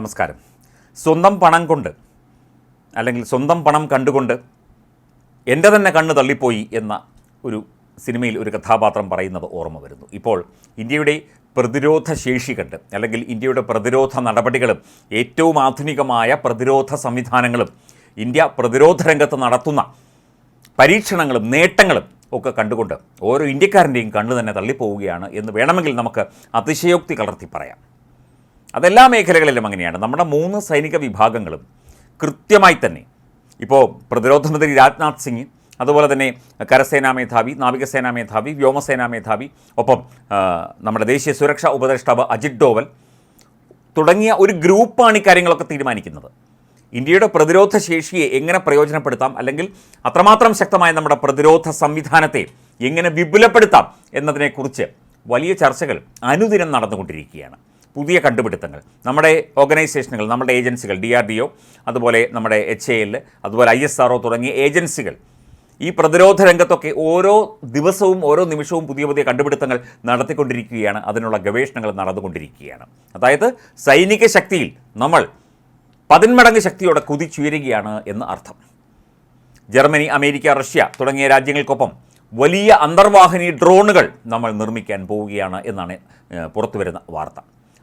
നമസ്കാരം. സ്വന്തം പണം കൊണ്ട് അല്ലെങ്കിൽ സ്വന്തം പണം കണ്ടുകൊണ്ട് എന്റെ തന്നെ കണ്ണ് തള്ളിപ്പോയി എന്ന ഒരു സിനിമയിൽ ഒരു കഥാപാത്രം പറയുന്നത് ഓർമ്മ വരുന്നു. ഇപ്പോൾ ഇന്ത്യയുടെ പ്രതിരോധ ശേഷി കണ്ട് അല്ലെങ്കിൽ ഇന്ത്യയുടെ പ്രതിരോധ നടപടികളും ഏറ്റവും ആധുനികമായ പ്രതിരോധ സംവിധാനങ്ങളും ഇന്ത്യ പ്രതിരോധ രംഗത്ത് നടത്തുന്ന പരീക്ഷണങ്ങളും നേട്ടങ്ങളും ഒക്കെ കണ്ടുകൊണ്ട് ഓരോ ഇന്ത്യക്കാരന്റെയും കണ്ണ് തന്നെ തള്ളിപ്പോവുകയാണ് എന്ന് വേണമെങ്കിൽ നമുക്ക് അതിശയോക്തി കലർത്തി പറയാം. അതെല്ലാ മേഖലകളിലും അങ്ങനെയാണ്. നമ്മുടെ മൂന്ന് സൈനിക വിഭാഗങ്ങളും കൃത്യമായി തന്നെ ഇപ്പോൾ പ്രതിരോധ മന്ത്രി രാജ്നാഥ് സിംഗ് അതുപോലെ തന്നെ കരസേനാ മേധാവി നാവികസേനാ മേധാവി വ്യോമസേനാ മേധാവി ഒപ്പം നമ്മുടെ ദേശീയ സുരക്ഷാ ഉപദേഷ്ടാവ് അജിത് ഡോവൽ തുടങ്ങിയ ഒരു ഗ്രൂപ്പാണ് ഈ കാര്യങ്ങളൊക്കെ തീരുമാനിക്കുന്നത്. ഇന്ത്യയുടെ പ്രതിരോധ ശേഷിയെ എങ്ങനെ പ്രയോജനപ്പെടുത്താം അല്ലെങ്കിൽ അത്രമാത്രം ശക്തമായ നമ്മുടെ പ്രതിരോധ സംവിധാനത്തെ എങ്ങനെ വിപുലപ്പെടുത്താം എന്നതിനെക്കുറിച്ച് വലിയ ചർച്ചകൾ അനുദിനം നടന്നുകൊണ്ടിരിക്കുകയാണ്. പുതിയ കണ്ടുപിടുത്തങ്ങൾ. നമ്മുടെ ഓർഗനൈസേഷനുകൾ നമ്മുടെ ഏജൻസികൾ ഡി ആർ ഡി ഒ അതുപോലെ നമ്മുടെ എച്ച് എ എൽ അതുപോലെ ഐ എസ് ആർ ഒ തുടങ്ങിയ ഏജൻസികൾ ഈ പ്രതിരോധ രംഗത്തൊക്കെ ഓരോ ദിവസവും ഓരോ നിമിഷവും പുതിയ പുതിയ കണ്ടുപിടുത്തങ്ങൾ നടത്തിക്കൊണ്ടിരിക്കുകയാണ്. അതിനുള്ള ഗവേഷണങ്ങൾ നടന്നുകൊണ്ടിരിക്കുകയാണ്. അതായത് സൈനിക ശക്തിയിൽ നമ്മൾ പതിന്മടങ്ങ് ശക്തിയോടെ കുതിച്ചുയരുകയാണ് എന്ന് അർത്ഥം. ജർമ്മനി അമേരിക്ക റഷ്യ തുടങ്ങിയ രാജ്യങ്ങൾക്കൊപ്പം വലിയ അന്തർവാഹിനി ഡ്രോണുകൾ നമ്മൾ നിർമ്മിക്കാൻ പോവുകയാണ് എന്നാണ് പുറത്തുവരുന്ന വാർത്ത.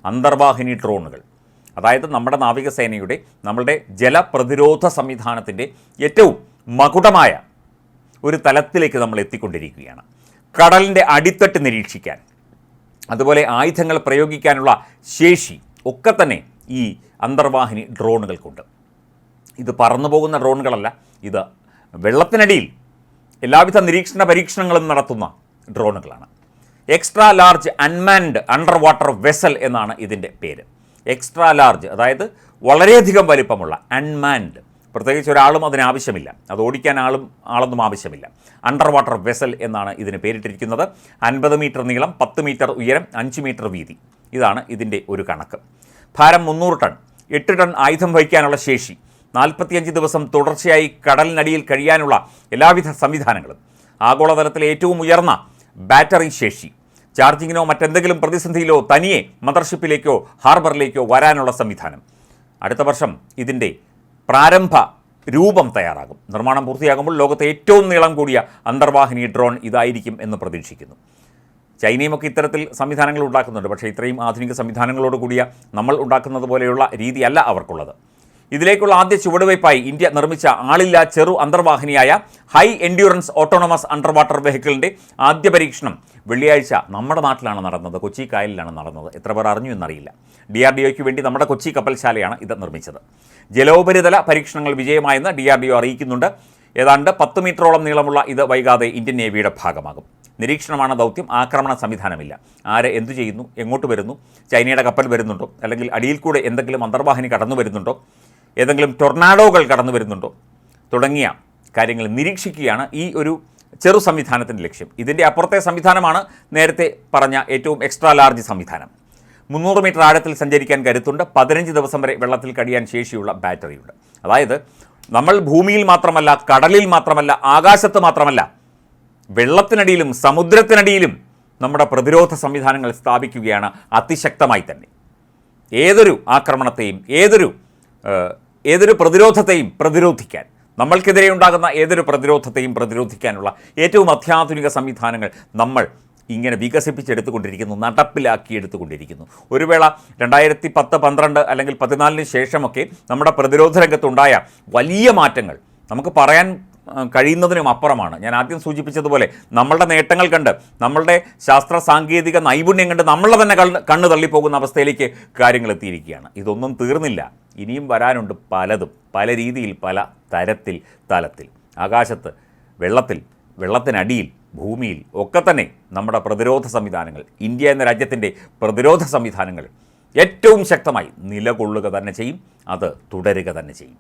അന്തർവാഹിനി ഡ്രോണുകൾ. അതായത് നമ്മുടെ നാവികസേനയുടെ നമ്മളുടെ ജലപ്രതിരോധ സംവിധാനത്തിന്റെ ഏറ്റവും മകുടമായ ഒരു തലത്തിലേക്ക് നമ്മൾ എത്തിക്കൊണ്ടിരിക്കുകയാണ്. കടലിന്റെ അടിത്തട്ട് നിരീക്ഷിക്കാൻ അതുപോലെ ആയുധങ്ങൾ പ്രയോഗിക്കാനുള്ള ശേഷി ഒക്കെ തന്നെ ഈ അന്തർവാഹിനി ഡ്രോണുകൾക്കുണ്ട് ഇത് പറന്നു പോകുന്ന ഡ്രോണുകളല്ല ഇത് വെള്ളത്തിനടിയിൽ എല്ലാവിധ നിരീക്ഷണ പരീക്ഷണങ്ങളും നടത്തുന്ന ഡ്രോണുകളാണ്. Extra large unmanned under water vessel എന്നാണ് ഇതിന്റെ പേര്. എക്സ്ട്രാ ലാർജ് അതായത് വളരെയധികം വലിപ്പമുള്ള അൺമാൻഡ് പ്രത്യേകിച്ച് ഒരാളും അതിനാവശ്യമില്ല അത് ഓടിക്കാൻ ആളും ആളൊന്നും ആവശ്യമില്ല. അണ്ടർ വാട്ടർ വെസൽ എന്നാണ് ഇതിന് പേരിട്ടിരിക്കുന്നത്. അൻപത് മീറ്റർ നീളം പത്ത് മീറ്റർ ഉയരം അഞ്ച് മീറ്റർ വീതി. ഇതാണ് ഇതിന്റെ ഒരു കണക്ക്. ഭാരം മുന്നൂറ് ടൺ. എട്ട് ടൺ ആയുധം വഹിക്കാനുള്ള ശേഷി. നാൽപ്പത്തിയഞ്ച് ദിവസം തുടർച്ചയായി കടലിനടിയിൽ കഴിയാനുള്ള എല്ലാവിധ സംവിധാനങ്ങളും. ആഗോളതലത്തിലെ ഏറ്റവും ഉയർന്ന ബാറ്ററി ശേഷി. ചാർജിങ്ങിനോ മറ്റെന്തെങ്കിലും പ്രതിസന്ധിയിലോ തനിയെ മദർഷിപ്പിലേക്കോ ഹാർബറിലേക്കോ വരാനുള്ള സംവിധാനം. അടുത്ത വർഷം ഇതിന്റെ പ്രാരംഭ രൂപം തയ്യാറാകും. നിർമ്മാണം പൂർത്തിയാകുമ്പോൾ ലോകത്തെ ഏറ്റവും നീളം കൂടിയ അന്തർവാഹിനി ഡ്രോൺ ഇതായിരിക്കും എന്ന് പ്രതീക്ഷിക്കുന്നു. ചൈനയുമൊക്കെ ഇത്തരത്തിൽ സംവിധാനങ്ങൾ ഉണ്ടാക്കുന്നുണ്ട്. പക്ഷേ ഇത്രയും ആധുനിക സംവിധാനങ്ങളോട് കൂടിയ നമ്മൾ ഉണ്ടാക്കുന്നത് പോലെയുള്ള രീതിയല്ല അവർക്കുള്ളത്. ഇതിലേക്കുള്ള ആദ്യ ചുവടുവയ്പായി ഇന്ത്യ നിർമ്മിച്ച ആളില്ലാ ചെറു അന്തർവാഹിനിയായ high endurance autonomous under water വെഹിക്കിളിന്റെ ആദ്യ പരീക്ഷണം വെള്ളിയാഴ്ച നമ്മുടെ നാട്ടിലാണ് നടന്നത്. കൊച്ചി കായലിലാണ് നടന്നത്. എത്ര പേർ അറിഞ്ഞു എന്നറിയില്ല. ഡി ആർ ഡി വേണ്ടി നമ്മുടെ കൊച്ചി കപ്പൽശാലയാണ് ഇത് നിർമ്മിച്ചത്. ജലോപരിതല പരീക്ഷണങ്ങൾ വിജയമായെന്ന് ഡി ആർ ഡി ഒ അറിയിക്കുന്നുണ്ട്. ഏതാണ്ട് പത്ത് മീറ്ററോളം നീളമുള്ള ഇത് വൈകാതെ ഇന്ത്യൻ നേവിയുടെ ഭാഗമാകും. നിരീക്ഷണമാണ് ദൗത്യം. ആക്രമണ സംവിധാനമില്ല. ആര് എന്തു ചെയ്യുന്നു? എങ്ങോട്ട് വരുന്നു? ചൈനയുടെ കപ്പൽ വരുന്നുണ്ടോ? അല്ലെങ്കിൽ അടിയിൽ കൂടെ എന്തെങ്കിലും അന്തർവാഹിനി കടന്നു വരുന്നുണ്ടോ? ഏതെങ്കിലും ടൊർണാഡോകൾ കടന്നു വരുന്നുണ്ടോ? തുടങ്ങിയ കാര്യങ്ങൾ നിരീക്ഷിക്കുകയാണ് ഈ ഒരു ചെറു സംവിധാനത്തിന്റെ ലക്ഷ്യം. ഇതിന്റെ അപ്പുറത്തെ സംവിധാനമാണ് നേരത്തെ പറഞ്ഞ ഏറ്റവും എക്സ്ട്രാ ലാർജ് സംവിധാനം. മുന്നൂറ് മീറ്റർ ആഴത്തിൽ സഞ്ചരിക്കാൻ കരുത്തുണ്ട്. പതിനഞ്ച് ദിവസം വരെ വെള്ളത്തിൽ കഴിയാൻ ശേഷിയുള്ള ബാറ്ററിയുണ്ട്. അതായത് നമ്മൾ ഭൂമിയിൽ മാത്രമല്ല കടലിൽ മാത്രമല്ല ആകാശത്ത് മാത്രമല്ല വെള്ളത്തിനടിയിലും സമുദ്രത്തിനടിയിലും നമ്മുടെ പ്രതിരോധ സംവിധാനങ്ങൾ സ്ഥാപിക്കുകയാണ് അതിശക്തമായി തന്നെ. ഏതൊരു ആക്രമണത്തെയും ഏതൊരു ഏതൊരു പ്രതിരോധത്തെയും പ്രതിരോധിക്കാൻ നമ്മൾക്കെതിരെ ഉണ്ടാകുന്ന ഏതൊരു പ്രതിരോധത്തെയും പ്രതിരോധിക്കാനുള്ള ഏറ്റവും അത്യാധുനിക സംവിധാനങ്ങൾ നമ്മൾ ഇങ്ങനെ വികസിപ്പിച്ചെടുത്തുകൊണ്ടിരിക്കുന്നു നടപ്പിലാക്കിയെടുത്തുകൊണ്ടിരിക്കുന്നു. ഒരു വേള രണ്ടായിരത്തി പത്ത് പന്ത്രണ്ട് അല്ലെങ്കിൽ പതിനാലിന് ശേഷമൊക്കെ നമ്മുടെ പ്രതിരോധ രംഗത്തുണ്ടായ വലിയ മാറ്റങ്ങൾ നമുക്ക് പറയാൻ കഴിയുന്നതിനും അപ്പുറമാണ്. ഞാൻ ആദ്യം സൂചിപ്പിച്ചതുപോലെ നമ്മളുടെ നേട്ടങ്ങൾ കണ്ട് നമ്മളുടെ ശാസ്ത്ര സാങ്കേതിക നൈപുണ്യം കണ്ട് നമ്മളെ തന്നെ കണ്ണ് തള്ളിപ്പോകുന്ന അവസ്ഥയിലേക്ക് കാര്യങ്ങൾ എത്തിയിരിക്കുകയാണ്. ഇതൊന്നും തീർന്നില്ല. ഇനിയും വരാനുണ്ട് പലതും. പല രീതിയിൽ പല തരത്തിൽ തലത്തിൽ. ആകാശത്ത് വെള്ളത്തിൽ വെള്ളത്തിനടിയിൽ ഭൂമിയിൽ ഒക്കെ തന്നെ നമ്മുടെ പ്രതിരോധ സംവിധാനങ്ങൾ ഇന്ത്യ എന്ന രാജ്യത്തിന്റെ പ്രതിരോധ സംവിധാനങ്ങൾ ഏറ്റവും ശക്തമായി നിലകൊള്ളുക തന്നെ ചെയ്യും അത് തുടരുക തന്നെ ചെയ്യും.